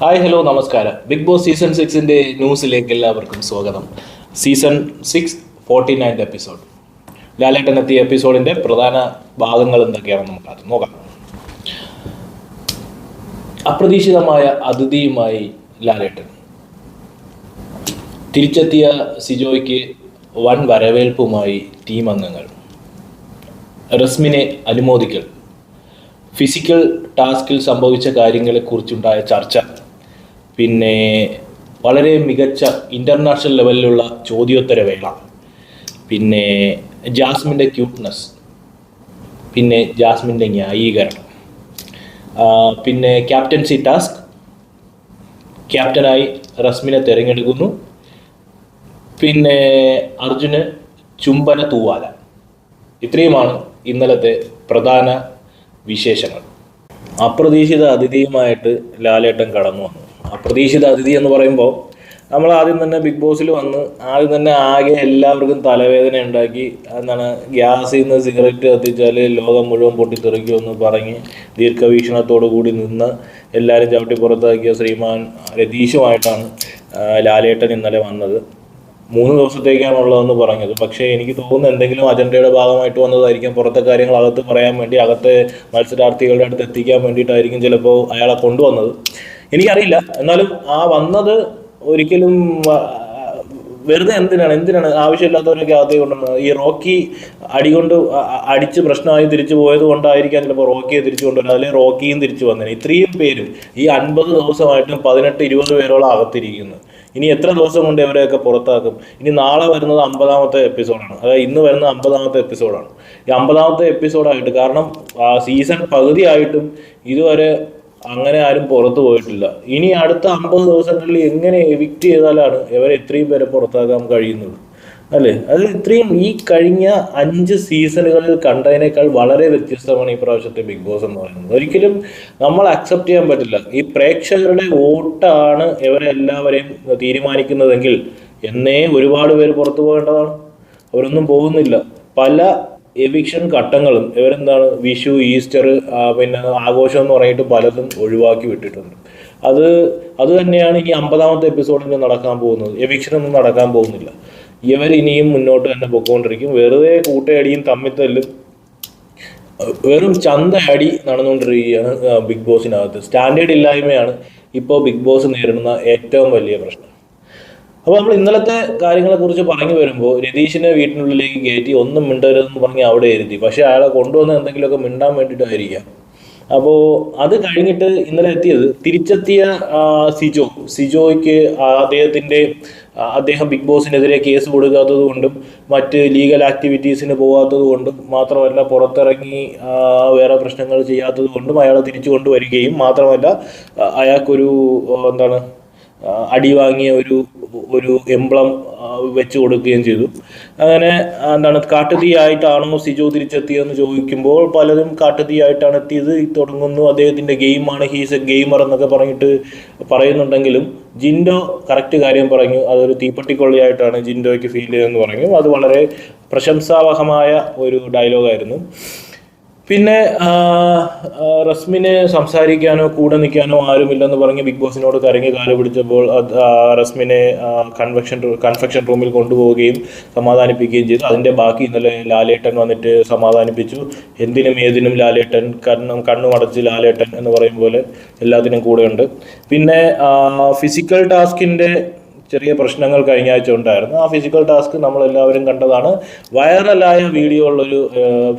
Hi hello നമസ്കാരം. Big boss season സിക്സിന്റെ ന്യൂസിലേക്ക് എല്ലാവർക്കും സ്വാഗതം. Season six forty ninth episode. Lalettan എത്തിയ എപ്പിസോഡിന്റെ പ്രധാന ഭാഗങ്ങൾ എന്തൊക്കെയാണെന്ന് നമുക്ക് അത് നോക്കാം. അപ്രതീക്ഷിതമായ അതിഥിയുമായി ലാലേട്ടൻ. തിരിച്ചെത്തിയ സിജോയ്ക്ക് വൻ വരവേൽപ്പുമായി ടീം അംഗങ്ങൾ. റസ്മിനെ അനുമോദിക്കൽ. ഫിസിക്കൽ ടാസ്കിൽ സംഭവിച്ച കാര്യങ്ങളെക്കുറിച്ചുണ്ടായ ചർച്ച. പിന്നെ വളരെ മികച്ച ഇന്റർനാഷണൽ ലെവലിലുള്ള ചോദ്യോത്തര വേള. പിന്നെ ജാസ്മിന്റെ ക്യൂട്ട്നെസ് പിന്നെ ജാസ്മിന്റെ ന്യായീകരണം. പിന്നെ ക്യാപ്റ്റൻസി ടാസ്ക് ക്യാപ്റ്റനായി റസ്മിനെ തിരഞ്ഞെടുക്കുന്നു. പിന്നെ അർജുന് ചുംബന തൂവാല. ഇത്രയുമാണ് ഇന്നലത്തെ പ്രധാന വിശേഷങ്ങൾ. അപ്രതീക്ഷിത അതിഥിയുമായിട്ട് ലാലേട്ടൻ കടന്നു വന്നു. അപ്രതീക്ഷിത അതിഥി എന്ന് പറയുമ്പോൾ നമ്മൾ ആദ്യം തന്നെ ബിഗ് ബോസിൽ വന്ന് ആദ്യം തന്നെ ആകെ എല്ലാവർക്കും തലവേദന ഉണ്ടാക്കി. എന്താണ് ഗ്യാസിൽ നിന്ന് സിഗരറ്റ് കത്തിച്ചാൽ ലോകം മുഴുവൻ പൊട്ടിത്തെറിക്കുമെന്ന് പറഞ്ഞ് ദീർഘവീക്ഷണത്തോടു കൂടി നിന്ന് എല്ലാവരും ചവിട്ടി പുറത്താക്കിയ ശ്രീമാൻ രതീഷുമായിട്ടാണ് ലാലേട്ടൻ ഇന്നലെ വന്നത്. മൂന്ന് ദിവസത്തേക്കാണുള്ളതെന്ന് പറഞ്ഞത്. പക്ഷേ എനിക്ക് തോന്നുന്നു എന്തെങ്കിലും അജണ്ടയുടെ ഭാഗമായിട്ട് വന്നതായിരിക്കും. പുറത്തെ കാര്യങ്ങൾ അകത്ത് പറയാൻ വേണ്ടി അകത്തെ മത്സരാർത്ഥികളുടെ അടുത്ത് എത്തിക്കാൻ വേണ്ടിയിട്ടായിരിക്കും ചിലപ്പോൾ അയാളെ കൊണ്ടുവന്നത്. എനിക്കറിയില്ല. എന്നാലും ആ വന്നത് ഒരിക്കലും വെറുതെ എന്തിനാണ് എന്തിനാണ് ആവശ്യമില്ലാത്തവരൊക്കെ അകത്തേക്ക് കൊണ്ടുവന്നത്? ഈ റോക്കി അടികൊണ്ട് അടിച്ച് പ്രശ്നമായി തിരിച്ചു പോയത് കൊണ്ടായിരിക്കാം ചിലപ്പോൾ റോക്കിയെ തിരിച്ചു കൊണ്ടുവരുന്നത്. അല്ലെങ്കിൽ റോക്കിയും തിരിച്ചു വന്നത് ഇത്രയും പേരും ഈ അൻപത് ദിവസമായിട്ടും പതിനെട്ട് ഇരുപത് പേരോളം അകത്തിരിക്കുന്നു. ഇനി എത്ര ദിവസം കൊണ്ട് ഇവരെയൊക്കെ പുറത്താക്കും? ഇനി നാളെ വരുന്നത് അമ്പതാമത്തെ എപ്പിസോഡാണ്. അതായത് ഇന്ന് വരുന്ന അമ്പതാമത്തെ എപ്പിസോഡാണ്. ഈ അമ്പതാമത്തെ എപ്പിസോഡായിട്ട് കാരണം സീസൺ പകുതിയായിട്ടും ഇതുവരെ അങ്ങനെ ആരും പുറത്തു പോയിട്ടില്ല. ഇനി അടുത്ത അമ്പത് ദിവസങ്ങളിൽ എങ്ങനെ എവിക്റ്റ് ചെയ്താലാണ് ഇവരെ ഇത്രയും പേരെ പുറത്താക്കാൻ കഴിയുന്നത്? അല്ലേ? അത് ഇത്രയും ഈ കഴിഞ്ഞ അഞ്ച് സീസണുകളിൽ കണ്ടതിനേക്കാൾ വളരെ വ്യത്യസ്തമാണ് ഈ പ്രാവശ്യത്തെ ബിഗ് ബോസ് എന്ന് പറയുന്നത്. ഒരിക്കലും നമ്മൾ അക്സെപ്റ്റ് ചെയ്യാൻ പറ്റില്ല. ഈ പ്രേക്ഷകരുടെ വോട്ടാണ് ഇവരെ എല്ലാവരെയും തീരുമാനിക്കുന്നതെങ്കിൽ എന്നേ ഒരുപാട് പേര് പുറത്തു പോകേണ്ടതാണ്. അവരൊന്നും പോകുന്നില്ല. പല എവിക്ഷൻ ഘട്ടങ്ങളും ഇവരെന്താണ് വിഷു ഈസ്റ്റർ പിന്നെ ആഘോഷം എന്ന് പറഞ്ഞിട്ട് പലതും ഒഴിവാക്കി വിട്ടിട്ടുണ്ട്. അത് അത് തന്നെയാണ് ഈ അമ്പതാമത്തെ എപ്പിസോഡിന് നടക്കാൻ പോകുന്നത്. എവിക്ഷൻ ഒന്നും നടക്കാൻ പോകുന്നില്ല. ഇവർ ഇനിയും മുന്നോട്ട് തന്നെ പൊക്കോണ്ടിരിക്കും. വെറുതെ കൂട്ടയടിയും തമ്മിത്തല്ലും വെറും ചന്ത അടി നടന്നുകൊണ്ടിരിക്കുകയാണ് ബിഗ് ബോസിനകത്ത്. സ്റ്റാൻഡേർഡ് ഇല്ലായ്മയാണ് ഇപ്പോൾ ബിഗ് ബോസ് നേരിടുന്ന ഏറ്റവും വലിയ പ്രശ്നം. അപ്പോൾ നമ്മൾ ഇന്നലത്തെ കാര്യങ്ങളെ കുറിച്ച് പറഞ്ഞു വരുമ്പോൾ രതീഷിനെ വീട്ടിനുള്ളിലേക്ക് കയറ്റി ഒന്നും മിണ്ടരുതെന്ന് പറഞ്ഞ് അവിടെ ഇരുത്തി. പക്ഷേ അയാളെ കൊണ്ടുവന്ന് എന്തെങ്കിലുമൊക്കെ മിണ്ടാൻ വേണ്ടിയിട്ടായിരിക്കാം. അപ്പോൾ അത് കഴിഞ്ഞിട്ട് ഇന്നലെ എത്തിയത് തിരിച്ചെത്തിയ സിജോ. സിജോയ്ക്ക് അദ്ദേഹത്തിന്റെ അദ്ദേഹം ബിഗ് ബോസിനെതിരെ കേസ് കൊടുക്കാത്തത് കൊണ്ടും മറ്റ് ലീഗൽ ആക്ടിവിറ്റീസിന് പോകാത്തത് കൊണ്ടും മാത്രമല്ല പുറത്തിറങ്ങി വേറെ പ്രശ്നങ്ങൾ ചെയ്യാത്തത് കൊണ്ടും അയാളെ തിരിച്ചു കൊണ്ടുവരികയും മാത്രമല്ല അയാൾക്കൊരു എന്താണ് അടി വാങ്ങിയ ഒരു ഒരു എംബ്ലം വെച്ച് കൊടുക്കുകയും ചെയ്തു. അങ്ങനെ എന്താണ് കാട്ടുതീയായിട്ടാണോ സിജോ തിരിച്ചെത്തിയതെന്ന് ചോദിക്കുമ്പോൾ പലരും കാട്ടുതീയായിട്ടാണ് എത്തിയത്. തുടങ്ങുന്നു അദ്ദേഹത്തിന്റെ ഗെയിമാണ് ഹീസ് എ ഗെയിമർ എന്നൊക്കെ പറഞ്ഞിട്ട് പറയുന്നുണ്ടെങ്കിലും ജിൻഡോ കറക്റ്റ് കാര്യം പറഞ്ഞു. അതൊരു തീപ്പട്ടിക്കൊള്ളിയായിട്ടാണ് ജിൻഡോയ്ക്ക് ഫീൽ ചെയ്തതെന്ന് പറഞ്ഞു. അത് വളരെ പ്രശംസാവഹമായ ഒരു ഡയലോഗായിരുന്നു. പിന്നെ റസ്മിന് സംസാരിക്കാനോ കൂടെ നിൽക്കാനോ ആരുമില്ലെന്ന് പറഞ്ഞ് ബിഗ് ബോസിനോട് കരങ്ങി കാൽ പിടിച്ചപ്പോൾ റസ്മിനെ കൺവെക്ഷൻ കൺഫെക്ഷൻ റൂമിൽ കൊണ്ടുപോവുകയും സമാധാനിപ്പിക്കുകയും ചെയ്തു. അതിന്റെ ബാക്കി ഇന്നലെ ലാലേട്ടൻ വന്നിട്ട് സമാധാനിപ്പിച്ചു. എന്തിനും ഏതിനും ലാലേട്ടൻ കണ്ണ് കണ്ണും അടച്ച് ലാലേട്ടൻ എന്ന് പറയും പോലെ എല്ലാത്തിനും കൂടെയുണ്ട്. പിന്നെ ഫിസിക്കൽ ടാസ്കിന്റെ ചെറിയ പ്രശ്നങ്ങൾ കഴിഞ്ഞ ആഴ്ച ഉണ്ടായിരുന്നു. ആ ഫിസിക്കൽ ടാസ്ക് നമ്മളെല്ലാവരും കണ്ടതാണ്. വൈറലായ വീഡിയോ ഉള്ളൊരു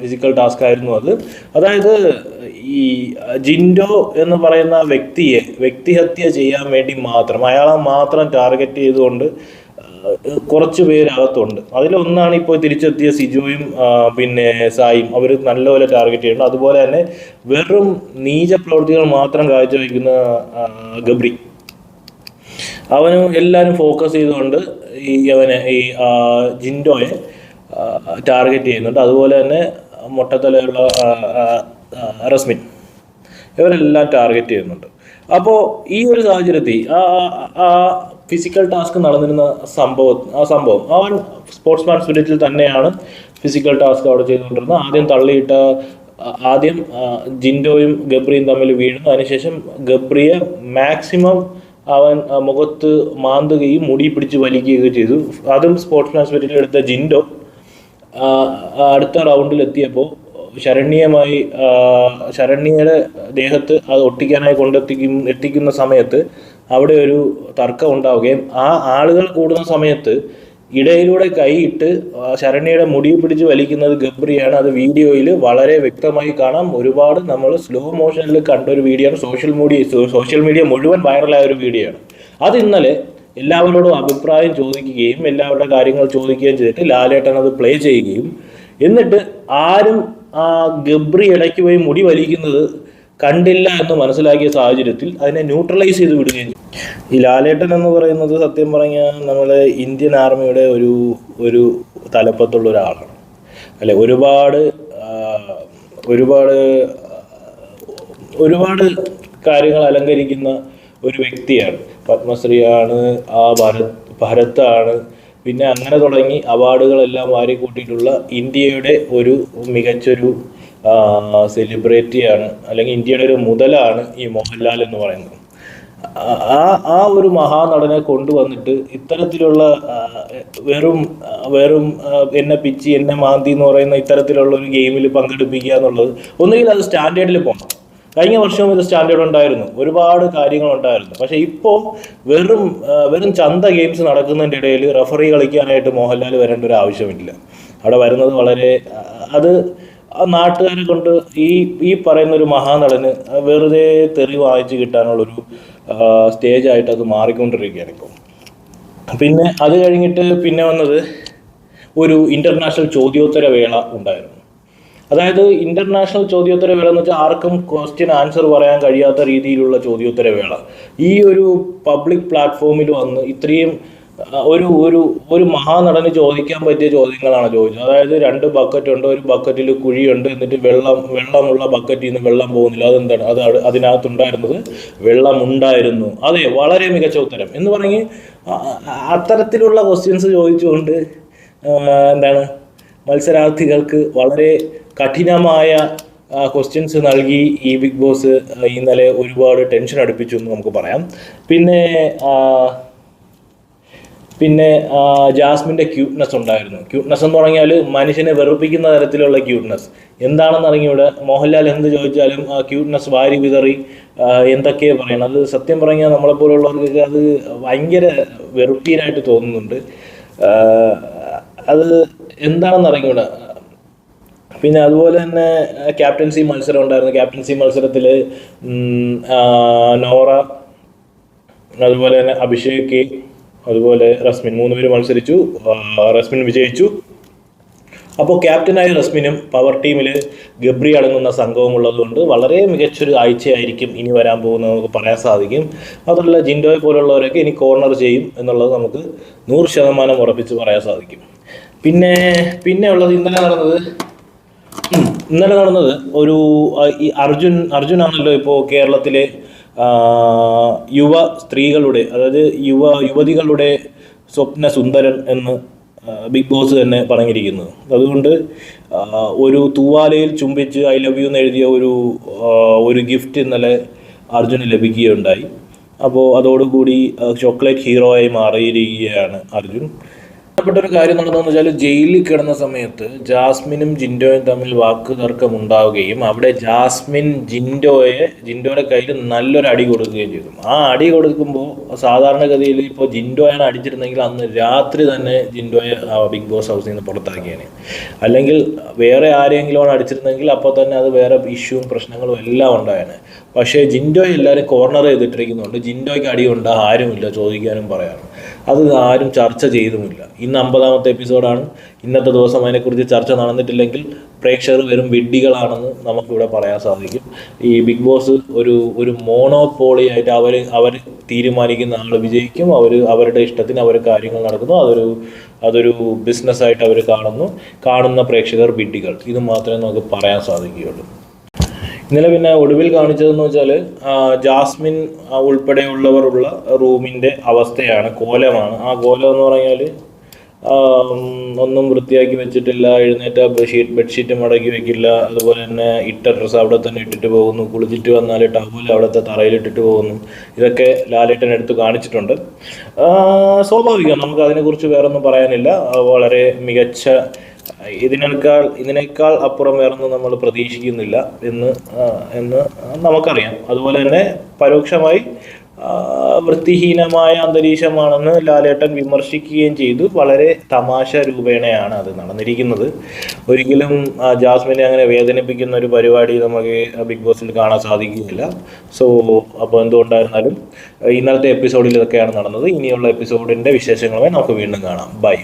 ഫിസിക്കൽ ടാസ്ക് ആയിരുന്നു അത്. അതായത് ഈ ജിൻഡോ എന്ന് പറയുന്ന വ്യക്തിയെ വ്യക്തിഹത്യ ചെയ്യാൻ വേണ്ടി മാത്രം അയാളെ മാത്രം ടാർഗറ്റ് ചെയ്തുകൊണ്ട് കുറച്ച് പേരകത്തുണ്ട് അതിലൊന്നാണ് ഇപ്പോൾ തിരിച്ചെത്തിയ സിജുവും പിന്നെ സായും അവർ നല്ലപോലെ ടാർഗറ്റ് ചെയ്യുന്നുണ്ട്. അതുപോലെ തന്നെ വെറും നീച പ്രവൃത്തികൾ മാത്രം കാഴ്ചവെക്കുന്ന ഗബ്രി. അവന് എല്ലാവരും ഫോക്കസ് ചെയ്തുകൊണ്ട് ഈ അവനെ ഈ ജിൻഡോയെ ടാർഗറ്റ് ചെയ്യുന്നുണ്ട്. അതുപോലെ തന്നെ മുട്ടത്തലയുള്ള റസ്മിൻ. ഇവരെല്ലാം ടാർഗറ്റ് ചെയ്യുന്നുണ്ട്. അപ്പോൾ ഈ ഒരു സാഹചര്യത്തിൽ ആ ആ- ഫിസിക്കൽ ടാസ്ക് നടന്നിരുന്ന സംഭവം ആ സംഭവം അവൻ സ്പോർട്സ്മാൻ സ്പിരിറ്റിൽ തന്നെയാണ് ഫിസിക്കൽ ടാസ്ക് അവിടെ ചെയ്തുകൊണ്ടിരുന്നത്. ആദ്യം തള്ളിയിട്ട ആദ്യം ജിൻഡോയും ഗബ്രിയും തമ്മിൽ വീഴുന്നു അതിനുശേഷം ഗബ്രിയെ മാക്സിമം അവൻ മുഖത്ത് മാന്തുകയും മുടി പിടിച്ച് വലിക്കുകയൊക്കെ ചെയ്തു. അതും സ്പോർട്സ് ഹോസ്പിറ്റലിൽ എടുത്ത ജിൻഡോ അടുത്ത റൗണ്ടിൽ എത്തിയപ്പോൾ ശരണ്യമായി ശരണ്യയുടെ ദേഹത്ത് അത് ഒട്ടിക്കാനായി കൊണ്ടെത്തിക്കും എത്തിക്കുന്ന സമയത്ത് അവിടെ ഒരു തർക്കം ഉണ്ടാവുകയും ആ ആളുകൾ കൂടുന്ന സമയത്ത് ഇടയിലൂടെ കൈയിട്ട് ശരണ്യയുടെ മുടി പിടിച്ച് വലിക്കുന്നത് ഗബ്രിയാണ്. അത് വീഡിയോയിൽ വളരെ വ്യക്തമായി കാണാം. ഒരുപാട് നമ്മൾ സ്ലോ മോഷനിൽ കണ്ട ഒരു വീഡിയോ ആണ് സോഷ്യൽ മീഡിയ സോഷ്യൽ മീഡിയ മുഴുവൻ വൈറലായ ഒരു വീഡിയോ ആണ് അത് ഇന്നലെ എല്ലാവരോടും അഭിപ്രായം ചോദിക്കുകയും എല്ലാവരുടെ കാര്യങ്ങൾ ചോദിക്കുകയും ചെയ്തിട്ട് ലാലേട്ടൻ അത് പ്ലേ ചെയ്യുകയും. എന്നിട്ട് ആരും ആ ഗബ്രി ഇടയ്ക്ക് പോയി മുടി വലിക്കുന്നത് കണ്ടില്ല എന്ന് മനസ്സിലാക്കിയ സാഹചര്യത്തിൽ അതിനെ ന്യൂട്രലൈസ് ചെയ്ത് വിടുകയും ഈ ലാലേട്ടൻ എന്ന് പറയുന്നത് സത്യം പറഞ്ഞാൽ നമ്മളെ ഇന്ത്യൻ ആർമിയുടെ ഒരു ഒരു തലപ്പത്തുള്ള ഒരാളാണ്. അല്ലെ ഒരുപാട് ഒരുപാട് ഒരുപാട് കാര്യങ്ങൾ അലങ്കരിക്കുന്ന ഒരു വ്യക്തിയാണ്. പത്മശ്രീയാണ് ആ ഭരത് ഭരത്താണ്. പിന്നെ അങ്ങനെ തുടങ്ങി അവാർഡുകളെല്ലാം വാരിക്കൂട്ടിയിട്ടുള്ള ഇന്ത്യയുടെ ഒരു മികച്ചൊരു സെലിബ്രിറ്റിയാണ് അല്ലെങ്കിൽ ഇന്ത്യയുടെ ഒരു മുതലാണ് ഈ മോഹൻലാൽ എന്ന് പറയുന്നത്. ആ- ആ ഒരു മഹാനടനെ കൊണ്ടുവന്നിട്ട് ഇത്തരത്തിലുള്ള വെറും വെറും എന്നെ പിച്ചി എന്നെ മാന്തി എന്ന് പറയുന്ന ഇത്തരത്തിലുള്ള ഒരു ഗെയിമിൽ പങ്കെടുപ്പിക്കുക എന്നുള്ളത് ഒന്നുകിൽ അത് സ്റ്റാൻഡേർഡിൽ പോകണം കഴിഞ്ഞ വർഷവും ഇത് സ്റ്റാൻഡേർഡ് ഉണ്ടായിരുന്നു. ഒരുപാട് കാര്യങ്ങൾ ഉണ്ടായിരുന്നു. പക്ഷേ ഇപ്പോൾ വെറും വെറും ചന്ത ഗെയിംസ് നടക്കുന്നതിന്റെ ഇടയിൽ റഫറി കളിക്കാനായിട്ട് മോഹൻലാൽ വരേണ്ട ഒരു ആവശ്യമില്ല. അവിടെ വരുന്നത് വളരെ അത് നാട്ടുകാരെ കൊണ്ട് ഈ ഈ പറയുന്ന ഒരു മഹാനടന് വെറുതെ തെറി വായിച്ച് കിട്ടാനുള്ളൊരു സ്റ്റേജ് ആയിട്ട് അത് മാറിക്കൊണ്ടിരിക്കുകയാണ് ഇപ്പം. പിന്നെ അത് കഴിഞ്ഞിട്ട് പിന്നെ വന്നത് ഒരു ഇന്റർനാഷണൽ ചോദ്യോത്തര വേള ഉണ്ടായിരുന്നു. അതായത് ഇന്റർനാഷണൽ ചോദ്യോത്തര വേള എന്ന് വെച്ചാൽ ആർക്കും ക്വസ്റ്റ്യൻ ആൻസർ പറയാൻ കഴിയാത്ത രീതിയിലുള്ള ചോദ്യോത്തര വേള. ഈ ഒരു പബ്ലിക് പ്ലാറ്റ്ഫോമിൽ വന്ന് ഇത്രയും ഒരു ഒരു ഒരു മഹാനടന് ചോദിക്കാൻ പറ്റിയ ചോദ്യങ്ങളാണ് ചോദിച്ചത്. അതായത് രണ്ട് ബക്കറ്റ് ഉണ്ട് ഒരു ബക്കറ്റിൽ കുഴിയുണ്ട് എന്നിട്ട് വെള്ളം വെള്ളമുള്ള ബക്കറ്റിൽ നിന്ന് വെള്ളം പോകുന്നില്ല. അതെന്താണ്? അത് അതിനകത്തുണ്ടായിരുന്നത് വെള്ളം ഉണ്ടായിരുന്നു അതെ വളരെ മികച്ച ഉത്തരം. എന്ന് പറഞ്ഞ് അത്തരത്തിലുള്ള ക്വസ്റ്റ്യൻസ് ചോദിച്ചുകൊണ്ട് എന്താണ്? മത്സരാർത്ഥികൾക്ക് വളരെ കഠിനമായ ക്വസ്റ്റ്യൻസ് നൽകി ഈ ബിഗ് ബോസ് ഇന്നലെ ഒരുപാട് ടെൻഷൻ അടുപ്പിച്ചു എന്ന് നമുക്ക് പറയാം. പിന്നെ പിന്നെ ജാസ്മിന്റെ ക്യൂട്ട്നെസ് ഉണ്ടായിരുന്നു. ക്യൂട്ട്നെസ് എന്ന് പറഞ്ഞാൽ മനുഷ്യനെ വെറുപ്പിക്കുന്ന തരത്തിലുള്ള ക്യൂട്ട്നെസ് എന്താണെന്ന് അറിഞ്ഞൂടെ മോഹൻലാൽ എന്ത് ചോദിച്ചാലും ആ ക്യൂട്ട്നെസ് വാരി വിതറി എന്തൊക്കെയാ പറയണം. അത് സത്യം പറഞ്ഞാൽ നമ്മളെപ്പോലുള്ളവർക്കൊക്കെ അത് ഭയങ്കര വെറുപ്പീരായിട്ട് തോന്നുന്നുണ്ട്. അത് എന്താണെന്ന് അറിഞ്ഞൂടെ പിന്നെ അതുപോലെ തന്നെ ക്യാപ്റ്റൻസി മത്സരം ഉണ്ടായിരുന്നു. ക്യാപ്റ്റൻസി മത്സരത്തിൽ നോറ അതുപോലെ തന്നെ അഭിഷേക് അതുപോലെ റസ്മിൻ മൂന്ന് പേര് മത്സരിച്ചു റസ്മിൻ വിജയിച്ചു. അപ്പോൾ ക്യാപ്റ്റനായ റസ്മിനും പവർ ടീമിൽ ഗബ്രി അടങ്ങുന്ന സംഘവും ഉള്ളതുകൊണ്ട് വളരെ മികച്ചൊരു ആഴ്ചയായിരിക്കും ഇനി വരാൻ പോകുന്നത് നമുക്ക് പറയാൻ സാധിക്കും. മാത്രമല്ല ജിൻഡോയെ പോലുള്ളവരൊക്കെ ഇനി കോർണർ ചെയ്യും എന്നുള്ളത് നമുക്ക് നൂറ് ശതമാനം ഉറപ്പിച്ച് പറയാൻ സാധിക്കും. പിന്നെ പിന്നെ ഉള്ളത് ഇന്നലെ നടന്നത് ഇന്നലെ നടന്നത് ഒരു അർജുൻ അർജുനാണല്ലോ ഇപ്പോൾ കേരളത്തിലെ യുവ സ്ത്രീകളുടെ അതായത് യുവ യുവതികളുടെ സ്വപ്ന സുന്ദരൻ എന്ന് ബിഗ് ബോസ് തന്നെ പറഞ്ഞിരിക്കുന്നത് അതുകൊണ്ട് ഒരു തൂവാലയിൽ ചുംബിച്ച് ഐ ലവ് യു എന്ന് എഴുതിയ ഒരു ഒരു ഗിഫ്റ്റ് ഇന്നലെ അർജുന് ലഭിക്കുകയുണ്ടായി. അപ്പോൾ അതോടുകൂടി ചോക്ലേറ്റ് ഹീറോയായി മാറിയിരിക്കുകയാണ് അർജുൻ. ഒരു കാര്യം നടന്നതെന്ന് വെച്ചാൽ ജയിലിൽ കിടന്ന സമയത്ത് ജാസ്മിനും ജിൻഡോയും തമ്മിൽ വാക്ക് തർക്കം ഉണ്ടാവുകയും അവിടെ ജാസ്മിൻ ജിൻഡോയെ ജിൻഡോയുടെ കയ്യിൽ നല്ലൊരു അടി കൊടുക്കുകയും ചെയ്തു. ആ അടി കൊടുക്കുമ്പോൾ സാധാരണഗതിയിൽ ഇപ്പോൾ ജിൻഡോയാണ് അടിച്ചിരുന്നെങ്കിൽ അന്ന് രാത്രി തന്നെ ജിൻഡോയെ ബിഗ് ബോസ് ഹൗസിൽ നിന്ന് പുറത്താക്കിയാണ് അല്ലെങ്കിൽ വേറെ ആരെങ്കിലും ആണ് അടിച്ചിരുന്നെങ്കിൽ അപ്പോൾ തന്നെ അത് വേറെ ഇഷ്യൂവും പ്രശ്നങ്ങളും എല്ലാം ഉണ്ടായാണ് പക്ഷേ ജിൻഡോയെ എല്ലാവരും കോർണർ ചെയ്തിട്ടിരിക്കുന്നുണ്ട്. ജിൻഡോയ്ക്ക് ഉണ്ടാ ആരുമില്ല ചോദിക്കാനും പറയാനും. അത് ആരും ചർച്ച ചെയ്തുമില്ല. ഇന്ന് അമ്പതാമത്തെ എപ്പിസോഡാണ്. ഇന്നത്തെ ദിവസം അതിനെക്കുറിച്ച് ചർച്ച നടന്നിട്ടില്ലെങ്കിൽ പ്രേക്ഷകർ വെറും വെഡ്ഡികളാണെന്ന് നമുക്കിവിടെ പറയാൻ സാധിക്കും. ഈ ബിഗ് ബോസ് ഒരു ഒരു മോണോപോളി ആയിട്ട് അവർ അവർ തീരുമാനിക്കുന്ന ആൾ വിജയിക്കും. അവർ അവരുടെ ഇഷ്ടത്തിന് അവർ കാര്യങ്ങൾ നടക്കുന്നു. അതൊരു അതൊരു ബിസിനസ്സായിട്ട് അവർ കാണുന്നു. കാണുന്ന പ്രേക്ഷകർ വിഡ്ഡികൾ ഇത് മാത്രമേ നമുക്ക് പറയാൻ സാധിക്കുകയുള്ളൂ. ഇന്നലെ പിന്നെ ഒടുവിൽ കാണിച്ചതെന്ന് വെച്ചാൽ ജാസ്മിൻ ഉൾപ്പെടെയുള്ളവരുള്ള റൂമിന്റെ അവസ്ഥയാണ് കോലമാണ്. ആ കോലം എന്ന് പറഞ്ഞാൽ ഒന്നും വൃത്തിയാക്കി വെച്ചിട്ടില്ല എഴുന്നേറ്റ ബെഡ്ഷീറ്റ് ബെഡ്ഷീറ്റ് മടക്കി വെക്കില്ല അതുപോലെ തന്നെ ഇട്ട ഡ്രസ്സ് അവിടെ തന്നെ ഇട്ടിട്ട് പോകുന്നു കുളിച്ചിട്ട് വന്നാൽ ടവൽ അവിടുത്തെ തറയിലിട്ടിട്ട് പോകുന്നു ഇതൊക്കെ ലാലേട്ടൻ എടുത്ത് കാണിച്ചിട്ടുണ്ട്. സ്വാഭാവികം നമുക്ക് അതിനെക്കുറിച്ച് വേറൊന്നും പറയാനില്ല. വളരെ മികച്ച ഇതിനേക്കാൾ ഇതിനേക്കാൾ അപ്പുറം വേറൊന്നും നമ്മൾ പ്രതീക്ഷിക്കുന്നില്ല എന്ന് എന്ന് നമുക്കറിയാം. അതുപോലെ തന്നെ പരോക്ഷമായി വൃത്തിഹീനമായ അന്തരീക്ഷമാണെന്ന് ലാലേട്ടൻ വിമർശിക്കുകയും ചെയ്തു. വളരെ തമാശ രൂപേണയാണ് അത് നടന്നിരിക്കുന്നത്. ഒരിക്കലും ജാസ്മിനെ അങ്ങനെ വേദനിപ്പിക്കുന്ന ഒരു പരിപാടി നമുക്ക് ബിഗ് ബോസിൽ കാണാൻ സാധിക്കുകയില്ല. സോ അപ്പോൾ എന്തുകൊണ്ടായിരുന്നാലും ഇന്നത്തെ എപ്പിസോഡിൽ ഇതൊക്കെയാണ് നടന്നത്. ഇനിയുള്ള എപ്പിസോഡിന്റെ വിശേഷങ്ങളുമായി നമുക്ക് വീണ്ടും കാണാം. ബൈ.